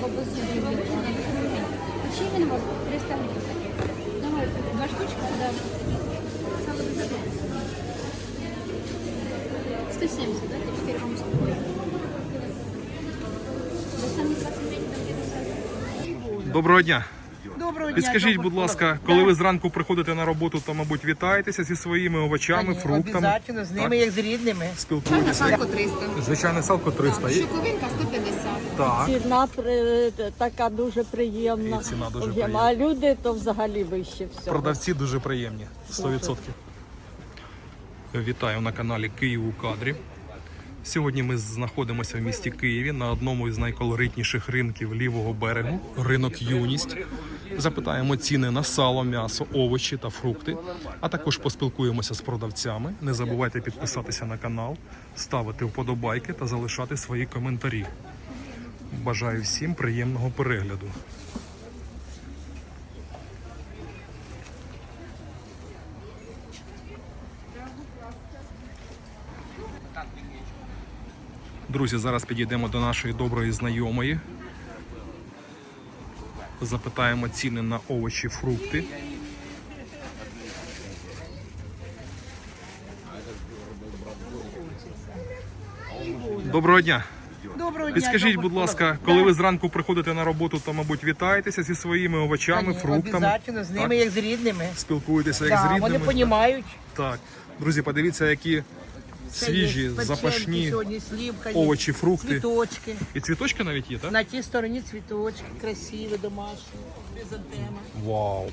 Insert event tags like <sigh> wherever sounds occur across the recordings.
Ще 300 гривень. Давай, два штучки, да. Сало без 170, да? 4 вам уступили. Вы сами 29, там 50. Доброго дня. Доброго дня. Підскажіть, доброго будь ласка, коли ви зранку приходите на роботу, то, мабуть, вітаєтеся зі своїми овочами, фруктами. Обязательно, з ними, як з рідними. Спілкуєтеся. Салко 300. Звичайне салко 300. І- Шоковинка 150. Так. Ціна при- така дуже приємна. І ціна дуже Об'єм. А люди то взагалі вище всього. Продавці дуже приємні. 100%. Вітаю на каналі Київ у кадрі. Сьогодні ми знаходимося в місті Києві на одному із найколоритніших ринків лівого берегу ринок Юність. Запитаємо ціни на сало, м'ясо, овочі та фрукти, а також поспілкуємося з продавцями. Не забувайте підписатися на канал, ставити вподобайки та залишати свої коментарі. Бажаю всім приємного перегляду. Друзі, зараз підійдемо до нашої доброї знайомої. Запитаємо ціни на овочі, фрукти. Доброго дня. Доброго дня. Підскажіть, доброго- будь ласка, коли ви зранку приходите на роботу, то, мабуть, вітаєтеся зі своїми овочами, фруктами. Обязательно, з ними, як з рідними. Спілкуєтеся як з рідними. вони понімають. Так. Друзі, подивіться, які свіжі, запашні Сьогодні слівка є, овочі, фрукти. Цвіточки. І цвіточки навіть є, так? На тій стороні цвіточки, красиві, домашні, хризантема. Вау.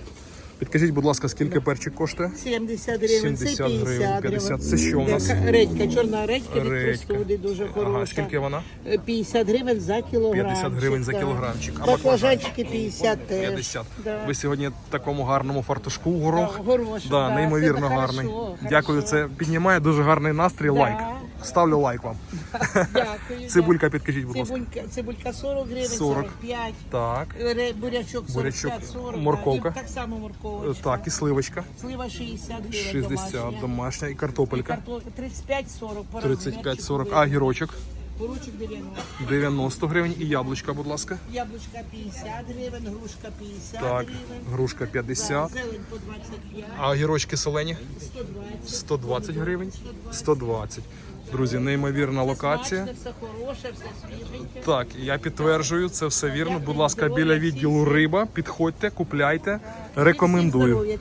Підкажіть, будь ласка, скільки перчик коштує? 70 гривень, це 70 гривень, 50 гривень. 50. Це що у нас? Редька, чорна редька від Редька. простуди, дуже хороша. Ага, скільки вона? Е, 50 гривень за кілограм. 50 гривень за кілограмчик. А Баклажанчики 50 теж. 50. Да. Ви сьогодні в такому гарному фартушку горох. Да, горошок, да, да, неймовірно це гарний. хорошо, хорошо. Дякую, це піднімає дуже гарний настрій. Лайк. Ставлю лайк вам. <laughs> Дякую. Цибулька підкажіть, будь ласка. Цибулька, цибулька 40 гривень, 40. 45. Так. Ре- Бурячок 45, Бурячок, 40. морковка. І так само морковочка. Так, і сливочка. Слива 60 гривень 60 домашня. домашня і І картопелька. картопля 35-40. по 35-40. розмірчику А гірочок Поручик 90. 90 гривень і яблучка, будь ласка. Яблучка 50 гривень, грушка 50 Так, гривень. грушка Да, 50. зелень по 25, А огірочки солені 120. 120 гривень. 120. Друзі, неймовірна локація. Все хороше, все свіженьке. Так, я підтверджую, це все вірно. Будь ласка, біля відділу риба. Підходьте, купляйте. Рекомендую.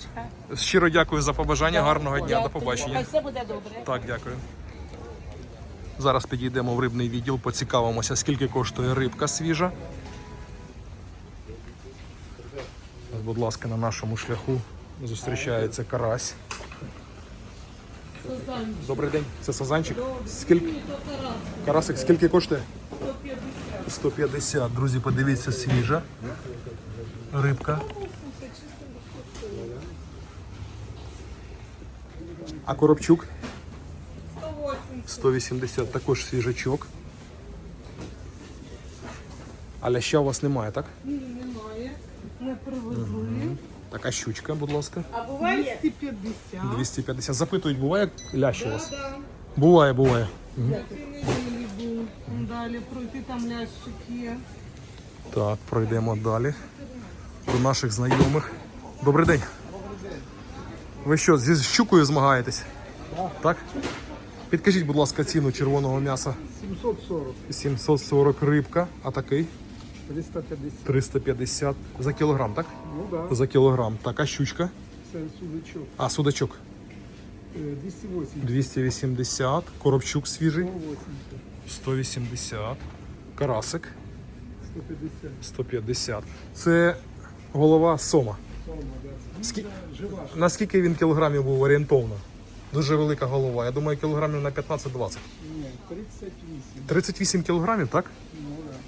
Щиро дякую за побажання. Гарного дня, до побачення. Все буде добре. Так, дякую. Зараз підійдемо в рибний відділ, поцікавимося, скільки коштує рибка свіжа. Будь ласка, на нашому шляху зустрічається карась. Добрий день, це сазанчик. Скільки? Карасик, скільки коштує? 150. Друзі, подивіться, свіжа. Рибка. А коробчук? 180, також свіжачок. А ляща у вас немає, так? Ні, немає. Не привезли. Така щучка, будь ласка. А буває? 250. 250. Запитують, буває лящ у вас? Буває, буває. Далі пройти там лящик є. Так, пройдемо далі. До наших знайомих. Добрий день. Ви що, зі щукою змагаєтесь? Так? Підкажіть, будь ласка, ціну червоного м'яса. 740, 740 рибка, а такий 350. 350 за кілограм, так? Ну да, За кілограм. Така щучка. це судачок. А, судачок Е, 280, 280, коробчук свіжий 180, 180, карасик 150. 150. Це голова сома. Сома, Скі... Наскільки він кілограмів був орієнтовно? Дуже велика голова. Я думаю, кілограмів на 15-20. Ні, 38. 38 кілограмів, так?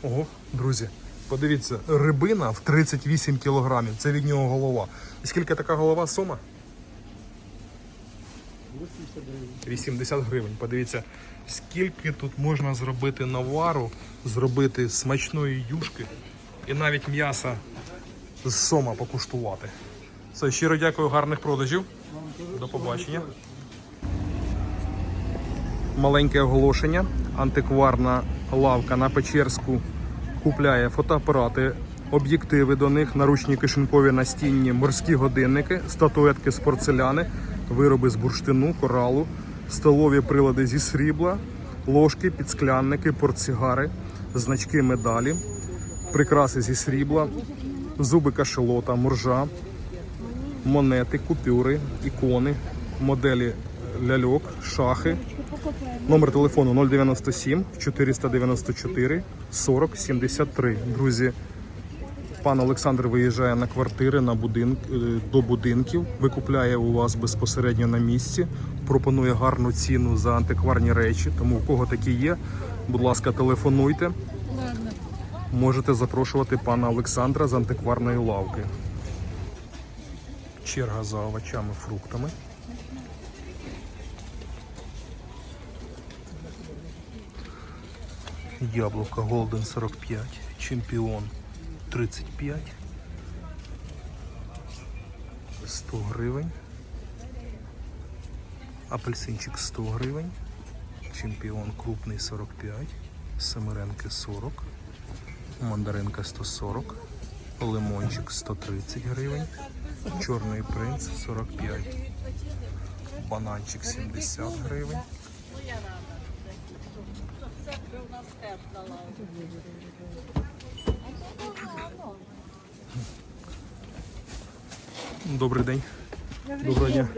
Ого, друзі. Подивіться, рибина в 38 кілограмів. Це від нього голова. І скільки така голова сома? 80 гривень. Подивіться, скільки тут можна зробити навару, зробити смачної юшки і навіть м'яса з сома покуштувати. Все, щиро дякую, гарних продажів. До побачення. Маленьке оголошення. Антикварна лавка на Печерську купляє фотоапарати, об'єктиви до них, наручні кишенькові настінні, морські годинники, статуетки з порцеляни, вироби з бурштину, коралу, столові прилади зі срібла, ложки, підсклянники, портсигари, значки медалі, прикраси зі срібла, зуби кашелота, моржа, монети, купюри, ікони, моделі ляльок, шахи. Номер телефону 097 494 40 73. Друзі, пан Олександр виїжджає на квартири на будинк, е, до будинків, викупляє у вас безпосередньо на місці, пропонує гарну ціну за антикварні речі. Тому у кого такі є, будь ласка, телефонуйте. Можете запрошувати пана Олександра з антикварної лавки. Черга за овочами, фруктами. Яблуко Golden 45, Чемпіон 35, 100 гривень. Апельсинчик 100 гривень. Чемпіон крупний 45, семеренки 40, мандаринка 140, лимончик 130 гривень, чорний принц 45, бананчик 70 гривень. Добрий день. Доброго дня.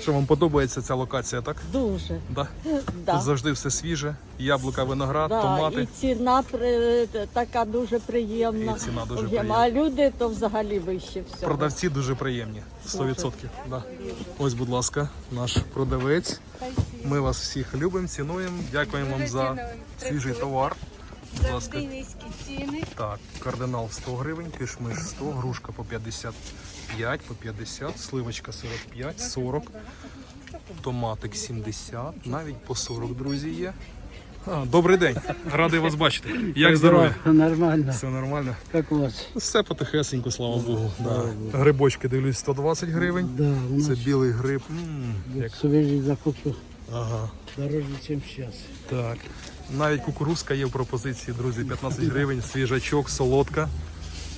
Що вам подобається ця локація, так? Дуже. Да? <laughs> Да. Тут завжди все свіже. Яблука, виноград, Да, томати. і ціна при, така дуже приємна. І ціна дуже приємна. А люди то взагалі вище всього. Продавці дуже приємні. 100%. Да. Ось, будь ласка, наш продавець. Ми вас всіх любимо, цінуємо. Дякуємо вам за свіжий товар. Завжди низькі ціни. Так, кардинал 100 гривень, кишмиш 100, грушка по 55, по 50, сливочка 45, 40, томатик 70, навіть по 40, друзі, є. А, добрий день, радий вас бачити. Як здоров'я? Нормально. Все нормально? Как у вас? Все потихесенько, слава Богу. Да. Грибочки дивлюсь 120 гривень. Да, у Це білий гриб. М, як... свежие закупки Ага. дороже, чем сейчас. Так. Навіть кукурузка є в пропозиції, друзі, 15 гривень, свіжачок, солодка.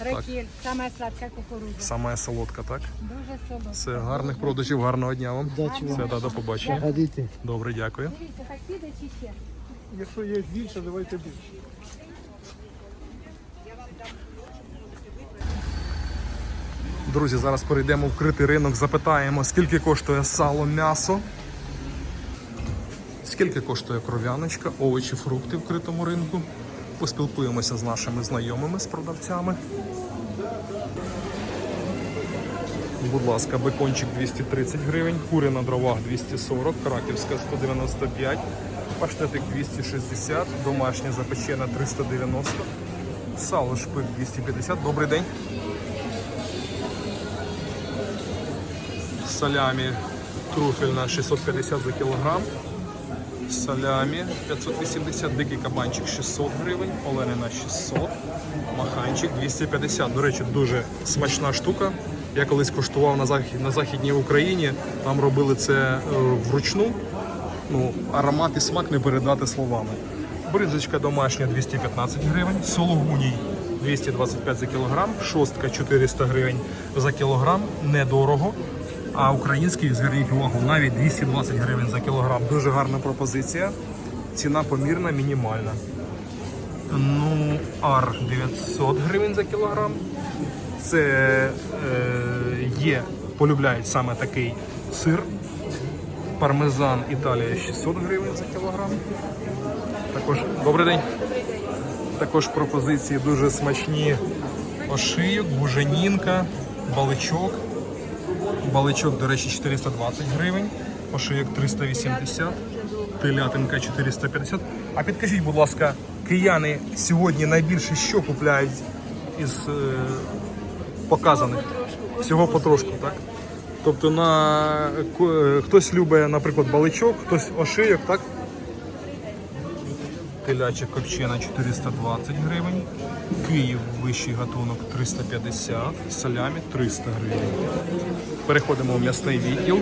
Ракель, саме сладка кукурудза. Саме солодка, так? Дуже солодка. Все, гарних продажів, гарного дня вам. Вам. Все, да, до побачення. Ходите. Добре, дякую. Дивіться, так піде чи ще? Якщо є більше, давайте більше. Друзі, зараз перейдемо в критий ринок, запитаємо, скільки коштує сало, м'ясо, скільки коштує кров'яночка, овочі, фрукти в критому ринку. Поспілкуємося з нашими знайомими, з продавцями. Будь ласка, бекончик 230 гривень, кури на дровах 240, краківська 195, паштетик 260, домашня запечена 390, сало шпик 250. Добрий день. Салямі труфельна 650 за кілограм. Салямі 580, дикий кабанчик 600 гривень, оленина 600, маханчик 250. До речі, дуже смачна штука. Я колись коштував на, захід, на Західній Україні, там робили це е, вручну. Ну, аромат і смак не передати словами. Бринзочка домашня 215 гривень, сологуній 225 за кілограм, шостка 400 гривень за кілограм, недорого. А український, зверніть увагу, навіть 220 гривень за кілограм. Дуже гарна пропозиція. Ціна помірна, мінімальна. Ну, ар 900 гривень за кілограм. Це е, є, полюбляють саме такий сир. Пармезан Італія 600 гривень за кілограм. Також добрий день. Також пропозиції дуже смачні ошийок, буженінка, баличок. Баличок, до речі, 420 гривень, ошийок 380, телятинка 450. А підкажіть, будь ласка, кияни сьогодні найбільше що купляють із е, показаних? Всього потрошку, так? Тобто на е, хтось любить, наприклад, баличок, хтось ошийок, так? теляча копчена 420 гривень, Київ вищий гатунок 350, салямі 300 гривень. Переходимо в м'ясний відділ.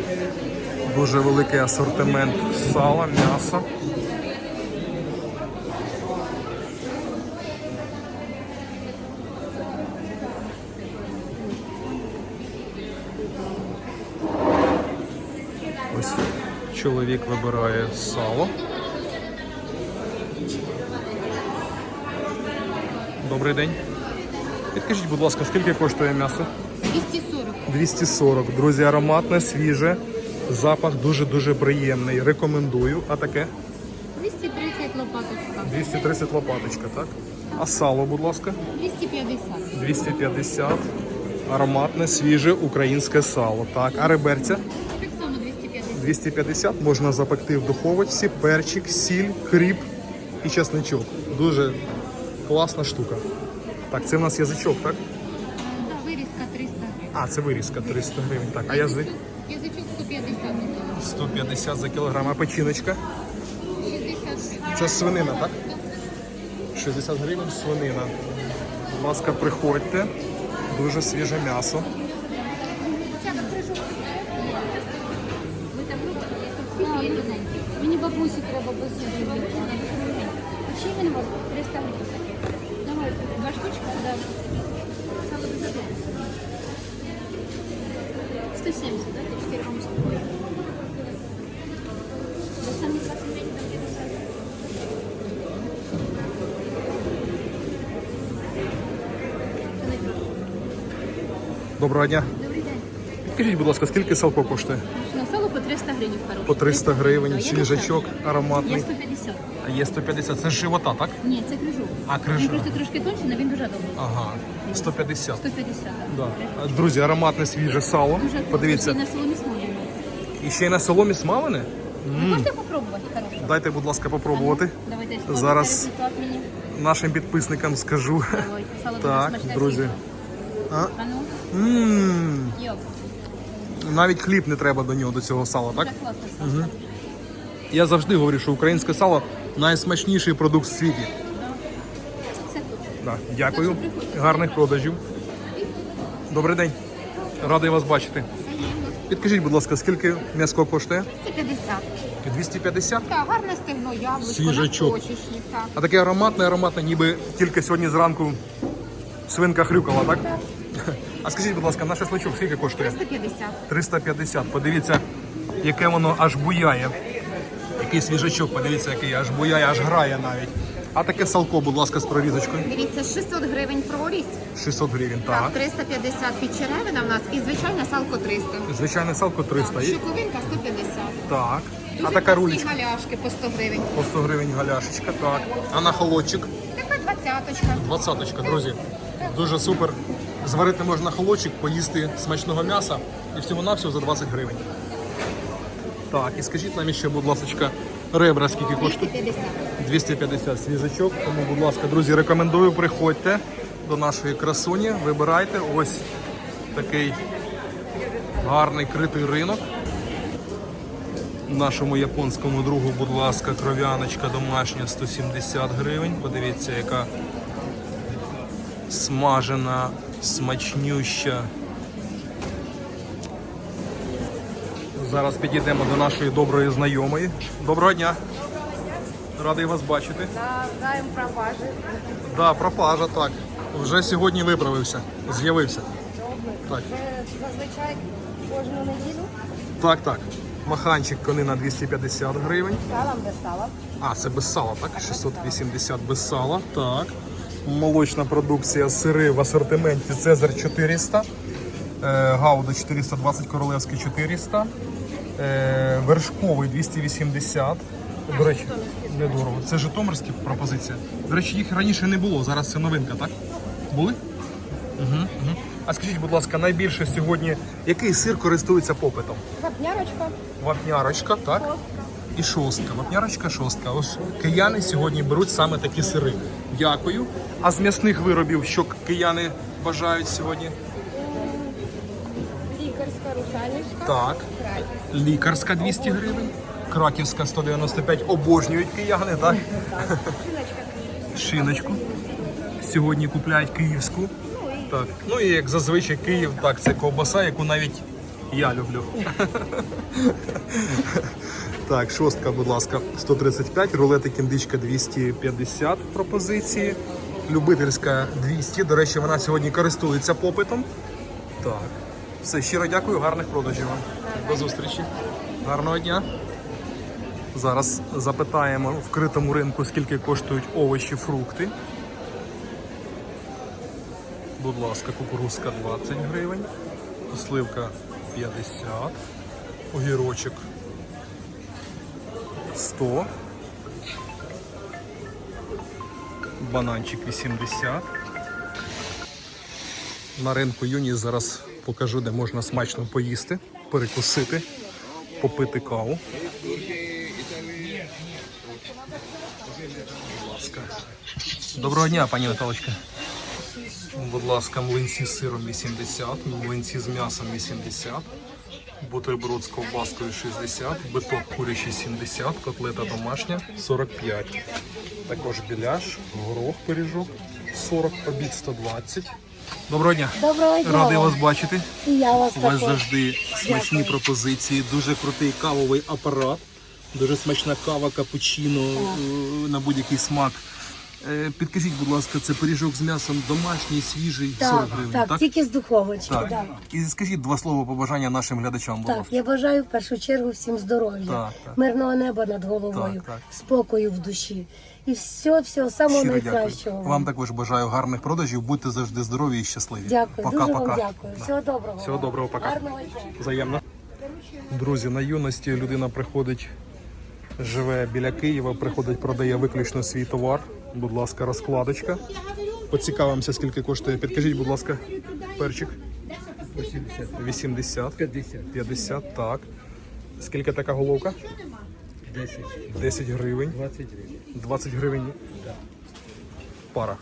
Дуже великий асортимент сала, м'яса. Ось чоловік вибирає сало. Добрий день. Підкажіть, будь ласка, скільки коштує м'ясо? 240. 240. Друзі, ароматне, свіже. Запах дуже-дуже приємний. Рекомендую. А таке? 230 лопаточка. 230 лопаточка, так? А сало, будь ласка, 250. 250. Ароматне, свіже українське сало. Так, а реберця Так само 250. 250 можна запекти в духовочці, перчик, сіль, кріп і чесничок. Дуже класна штука. Так, це в нас язичок, так? Да, вирізка 300 гривень. А, це вирізка 300 гривень. Так, а язик Язичок 150 гривень. 150 за кілограм. А печіночка? 60 гривень. Це свинина, так? 60 гривень свинина. Будь ласка, приходьте. Дуже свіже м'ясо. Мені бабусі треба без. Ще він у вас 300 гривень таке. Давай, два штучки, да. Без зубів. 170, да? 4 вам спокою. Ви самі 20 гривень там 50. Це. Доброго дня. Добрий день. Скажіть, будь ласка, скільки салко коштує? На сало по 300 гривень. По 300 гривень, свіжачок дешевше. Є ароматний. 150. А є 150. Це ж живота, так? Ні, це крижок. А, крижок. Він просто трошки тонший, але він дуже добрий. Ага, 150. 150. Да. Друзі, ароматне свіже сало. Дуже Подивіться. вкусний, на соломі смолі. І ще й на соломі смалене? Ви можете попробувати, хороше? Дайте, будь ласка, попробувати. Давайте спробуйте Зараз мені. нашим підписникам скажу. Давайте, сало дуже Так, смачне, друзі. А? А ну, Ммм, йоп, навіть хліб не треба до нього, до цього сала, так? так класно сало. Я завжди говорю, що українське сало найсмачніший продукт в світі. Да. Дякую. Гарних продажів. Добрий день. Радий вас бачити. Підкажіть, будь ласка, скільки м'яско коштує? 250. 250? Так, гарне стегно, яблучко, Свіжачок. надпочечник, так. А таке ароматне, ароматне, ніби тільки сьогодні зранку свинка хрюкала, так? <laughs> А скажіть, будь ласка, наш шашличок скільки коштує? 350. 350. Подивіться, яке воно аж буяє. Який свіжачок, подивіться, який аж буяє, аж грає навіть. А таке салко, будь ласка, з прорізочкою. Дивіться, 600 гривень прорізь, 600 гривень, так, так. 350 під черевина в нас і звичайне салко 300. Звичайне салко 300. І- Шоковинка 150. Так. А Дуже така класні рулечка галяшки по 100 гривень. по 100 гривень галяшечка, так. А на холодчик Така двадцяточка. двадцяточка, друзі. Дуже супер. Зварити можна холодчик, поїсти смачного м'яса і всього-навсього за 20 гривень. Так, і скажіть нам ще, будь ласка, ребра скільки коштують? 250. 250 свіжачок. Тому, будь ласка, друзі, рекомендую, приходьте до нашої красуні, вибирайте ось такий гарний критий ринок. Нашому японському другу, будь ласка, кров'яночка домашня 170 гривень. Подивіться, яка смажена, смачнюща. Зараз підійдемо до нашої доброї знайомої. Доброго дня! Радий вас бачити. Знаємо про важі. Да, пропажа, так. Вже сьогодні виправився, з'явився. Так, Зазвичай кожну неділю так, так. Маханчик конина 250 гривень. салом без сала. А, це без сала, так? 680 без сала. Так. Молочна продукція, сири в асортименті Цезар 400. Е, Гауда 420, Королевський 400. Е, вершковий 280. До речі, недорого. Це житомирські пропозиція. До речі, їх раніше не було, зараз це новинка, так? Були? Угу, угу. А скажіть, будь ласка, найбільше сьогодні який сир користується попитом? Вапнярочка. Вапнярочка, так? І шостка. Вапнярочка, шостка. Ось кияни сьогодні беруть саме такі сири. Дякую. А з м'ясних виробів, що кияни бажають сьогодні? Лікарська, русалівська. Так. Лікарська 200 гривень. Краківська 195. Обожнюють кияни, так? Шиночку. Сьогодні купляють київську. Так. Ну і як зазвичай Київ, так, це ковбаса, яку навіть я люблю. Так, шостка, будь ласка, 135, рулетик індичка 250 пропозиції, любительська 200. До речі, вона сьогодні користується попитом. Так. Все, щиро дякую, гарних продажів вам. До зустрічі. Гарного дня. Зараз запитаємо в критому ринку, скільки коштують овочі, фрукти. Будь ласка, кукурузка 20 гривень, сливка 50, огірочок 100, бананчик 80. На ринку Юні зараз покажу, де можна смачно поїсти, перекусити, попити каву. Доброго дня, пані Наталочка. Будь ласка, млинці з сиром 80, млинці з м'ясом 80, бутерброд з ковбаскою 60, биток курячий 70, котлета домашня 45. Також біляш, горох, пиріжок 40, обід 120. Доброго дня. Доброго дня. Радий вас бачити. І я вас У вас також. завжди смачні пропозиції, дуже крутий кавовий апарат, дуже смачна кава, капучино е, на будь-який смак. Е, Підкажіть, будь ласка, це пиріжок з м'ясом домашній, свіжий, 40 Так, гривень, так, так? тільки з духовочки. Так. Да. І скажіть два слова побажання нашим глядачам, будь Так, ласка. я бажаю в першу чергу всім здоров'я, Так, так. мирного неба над головою, Так, так. спокою в душі і всього, всього самого Щиро дякую. найкращого. Вам також бажаю гарних продажів, будьте завжди здорові і щасливі. Дякую, дуже Пока-пока. дякую. Всього доброго. Всього вам. доброго, пока. Гарного дня. Взаємно. Друзі, на юності людина приходить, живе біля Києва, приходить, продає виключно свій товар. Будь ласка, розкладочка. Поцікавимося, скільки коштує. Підкажіть, будь ласка, перчик. 80. 80. 50. 50, так. Скільки така головка? 10. 10 гривень. 20 гривень. 20 гривень. Пара.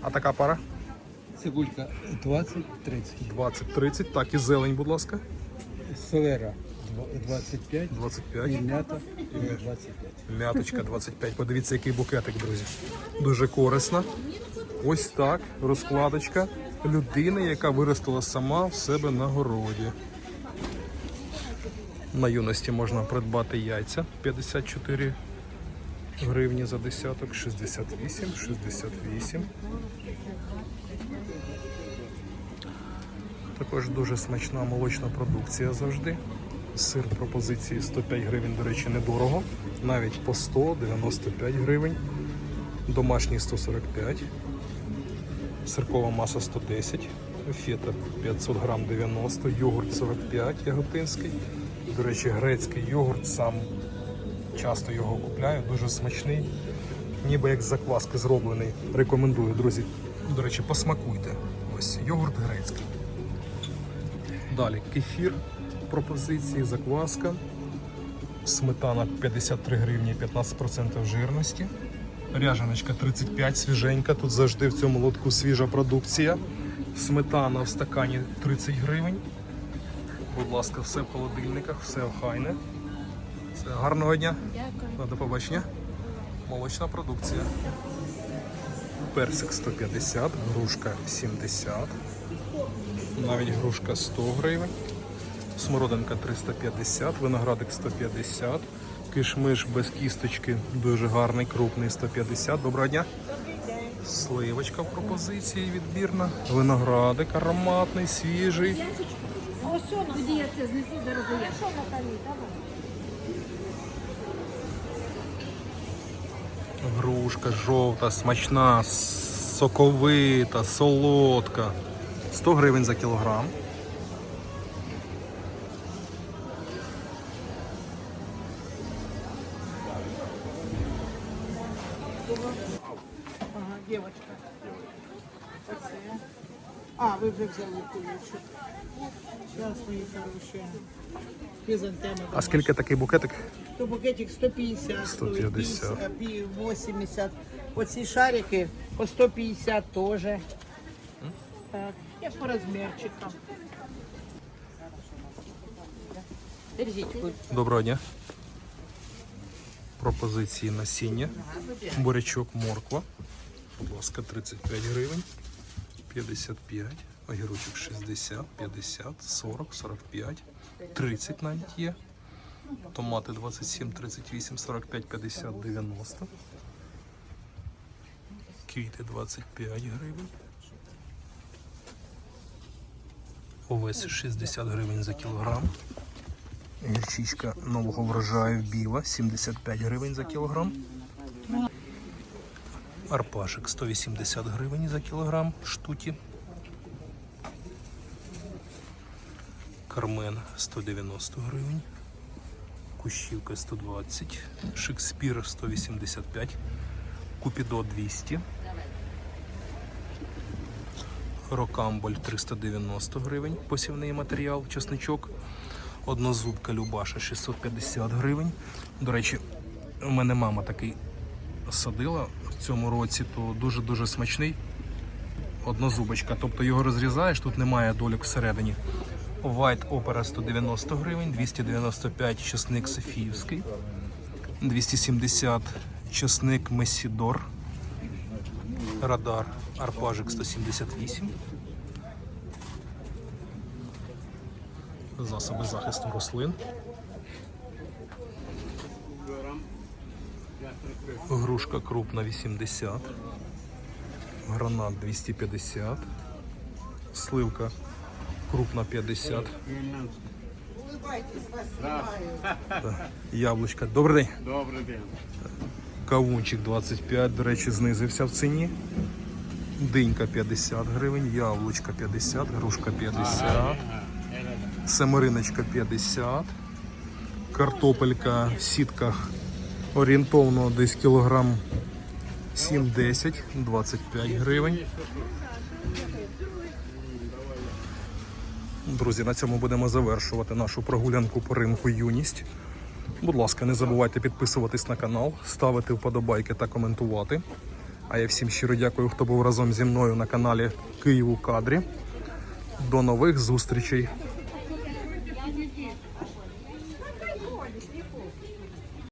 А така пара? Цибулька 20-30. 20-30. Так, і зелень, будь ласка. Селера 25. 25. І м'ята 25. М'яточка 25. Подивіться, який букетик, друзі. Дуже корисна. Ось так, розкладочка людини, яка виростила сама в себе на городі. На юності можна придбати яйця 54 гривні за десяток, 68, 68. Також дуже смачна молочна продукція завжди. Сир пропозиції 105 гривень, до речі, недорого. Навіть по 100, 95 гривень. Домашній 145. Сиркова маса 110. Фета 500 грам 90, йогурт 45 яготинський. До речі, грецький йогурт сам часто його купляю, дуже смачний. Ніби як з закваски зроблений. Рекомендую, друзі. До речі, посмакуйте. Ось йогурт грецький. Далі кефір пропозиції, закваска, сметана 53 гривні 15% жирності. Ряжаночка 35 свіженька. Тут завжди в цьому лотку свіжа продукція. Сметана в стакані 30 гривень. Будь ласка, все в холодильниках, все охайне. Все, гарного дня. Дякую. До побачення. Молочна продукція. Персик 150, грушка 70. Навіть грушка 100 гривень. Смородинка 350, виноградик 150, кишмиш без кісточки, дуже гарний, крупний 150. Доброго дня. Сливочка в пропозиції відбірна. Виноградик ароматний, свіжий. Тоді я це знесу зараз я. Грушка жовта, смачна, соковита, солодка. 100 гривень за кілограм. Ага, девочка. А, ви вже взяли куличок. А скільки такий букетик? То букетик 150, 150. 80. Оці шарики по 150 теж. Так, я по розмірчикам. Держіть, Доброго дня. Пропозиції насіння. Бурячок, морква. Будь ласка, 35 гривень. 55. Огірочок 60, 50, 40, 45, 30 навіть є. Томати 27, 38, 45, 50, 90. Квіти 25 гривень. Овес 60 гривень за кілограм. Гірчичка нового врожаю біла 75 гривень за кілограм. Арпашик 180 гривень за кілограм штуті. Кармен 190 гривень. Кущівка 120, Шекспір 185, Купідо 200, Рокамболь 390 гривень, посівний матеріал, чесничок. Однозубка Любаша 650 гривень. До речі, у мене мама такий садила в цьому році, то дуже-дуже смачний. Однозубочка. Тобто його розрізаєш, тут немає дольок всередині. White Opera 190 гривень, 295 чесник Софіївський, 270 чесник Месідор, Радар Арпажик 178. Засоби захисту рослин. Грушка крупна 80. Гранат 250. Сливка крупна 50. Так, Яблучка. Добрий день. Добрий день. Кавунчик 25, до речі, знизився в ціні. Динька 50 гривень, яблучка 50, грушка 50, семериночка 50, картопелька в сітках орієнтовно десь кілограм 7-10, 25 гривень. Друзі, на цьому будемо завершувати нашу прогулянку по ринку юність. Будь ласка, не забувайте підписуватись на канал, ставити вподобайки та коментувати. А я всім щиро дякую, хто був разом зі мною на каналі Київ у кадрі. До нових зустрічей!